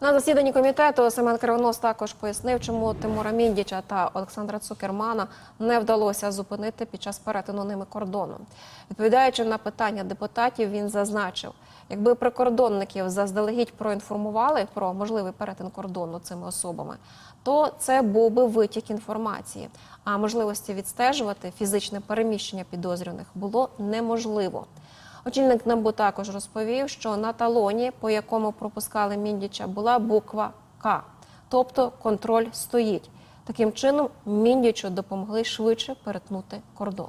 На засіданні комітету Семен Кривонос також пояснив, чому Тимура Міндіча та Олександра Цукермана не вдалося зупинити під час перетину ними кордону. Відповідаючи на питання депутатів, він зазначив, якби прикордонників заздалегідь проінформували про можливий перетин кордону цими особами, то це був би витік інформації. А можливості відстежувати фізичне переміщення підозрюваних було неможливо. Очільник НАБУ також розповів, що на талоні, по якому пропускали Міндіча, була буква К, тобто контроль стоїть. Таким чином, Міндічу допомогли швидше перетнути кордон.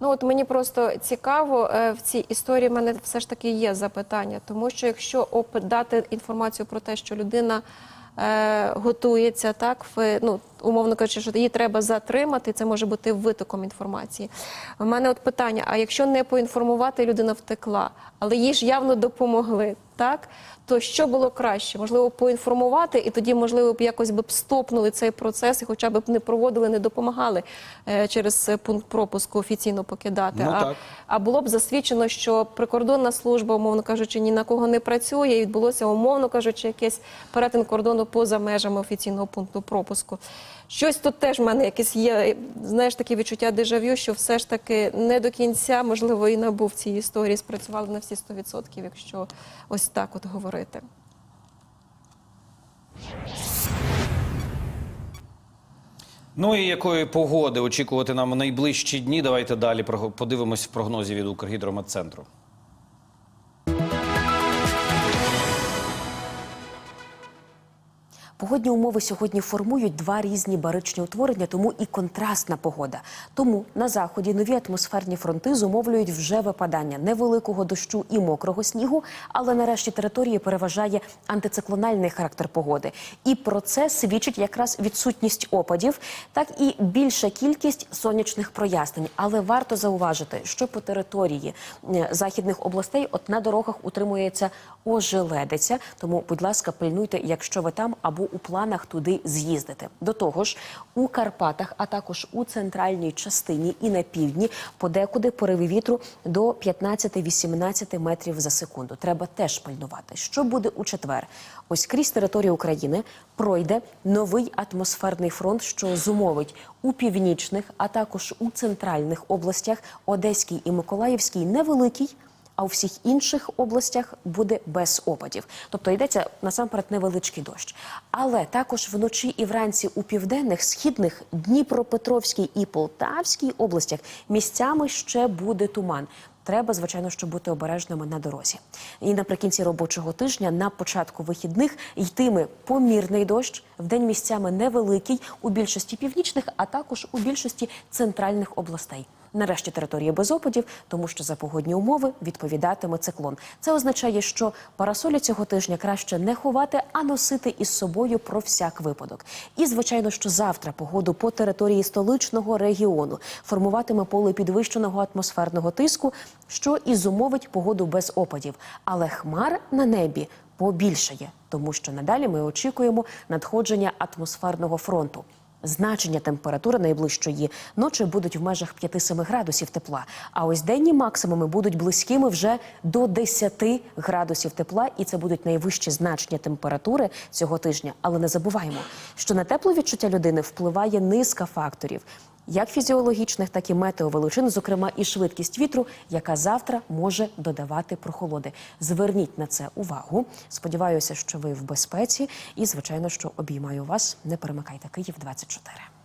Ну от мені просто цікаво е, в цій історії. в мене все ж таки є запитання, тому що якщо дати інформацію про те, що людина е, готується, так в ну умовно кажучи, що її треба затримати, це може бути витоком інформації. У мене от питання: а якщо не поінформувати, людина втекла, але їй ж явно допомогли, так? То що було краще? Можливо, поінформувати, і тоді, можливо, б якось би б стопнули цей процес і хоча б не проводили, не допомагали е, через пункт пропуску офіційно покидати. Ну, а, так. а було б засвідчено, що прикордонна служба, умовно кажучи, ні на кого не працює, і відбулося, умовно кажучи, якийсь перетин кордону поза межами офіційного пункту пропуску. Щось тут теж в мене якесь є, знаєш, таке відчуття дежавю, що все ж таки не до кінця, можливо, і набув цій історії спрацювали на всі 100%, якщо ось так от говорити. Ну і якої погоди очікувати нам найближчі дні? Давайте далі подивимось в прогнозі від Укргідрометцентру. Погодні умови сьогодні формують два різні баричні утворення, тому і контрастна погода. Тому на заході нові атмосферні фронти зумовлюють вже випадання невеликого дощу і мокрого снігу, але нарешті території переважає антициклональний характер погоди. І про це свідчить якраз відсутність опадів, так і більша кількість сонячних прояснень. Але варто зауважити, що по території е, західних областей от на дорогах утримується ожеледиця. Тому, будь ласка, пильнуйте, якщо ви там або у планах туди з'їздити. До того ж, у Карпатах, а також у центральній частині і на півдні, подекуди пориви вітру до 15-18 метрів за секунду. Треба теж пильнувати. Що буде у четвер? Ось крізь територію України пройде новий атмосферний фронт, що зумовить у північних, а також у центральних областях Одеській і Миколаївській невеликий а у всіх інших областях буде без опадів. Тобто йдеться насамперед невеличкий дощ. Але також вночі і вранці у південних, східних, Дніпропетровській і Полтавській областях місцями ще буде туман. Треба, звичайно, щоб бути обережними на дорозі. І наприкінці робочого тижня, на початку вихідних, йтиме помірний дощ. Вдень місцями невеликий у більшості північних, а також у більшості центральних областей. Нарешті території без опадів, тому що за погодні умови відповідатиме циклон. Це означає, що парасолі цього тижня краще не ховати, а носити із собою про всяк випадок. І звичайно, що завтра погоду по території столичного регіону формуватиме поле підвищеного атмосферного тиску, що і зумовить погоду без опадів. Але хмар на небі побільшає, тому що надалі ми очікуємо надходження атмосферного фронту. Значення температури найближчої ночі будуть в межах 5-7 градусів тепла. А ось денні максимуми будуть близькими вже до 10 градусів тепла, і це будуть найвищі значення температури цього тижня. Але не забуваємо, що на тепле відчуття людини впливає низка факторів. Як фізіологічних, так і метеовеличин, зокрема і швидкість вітру, яка завтра може додавати прохолоди. Зверніть на це увагу. Сподіваюся, що ви в безпеці, і звичайно, що обіймаю вас. Не перемикайте Київ 24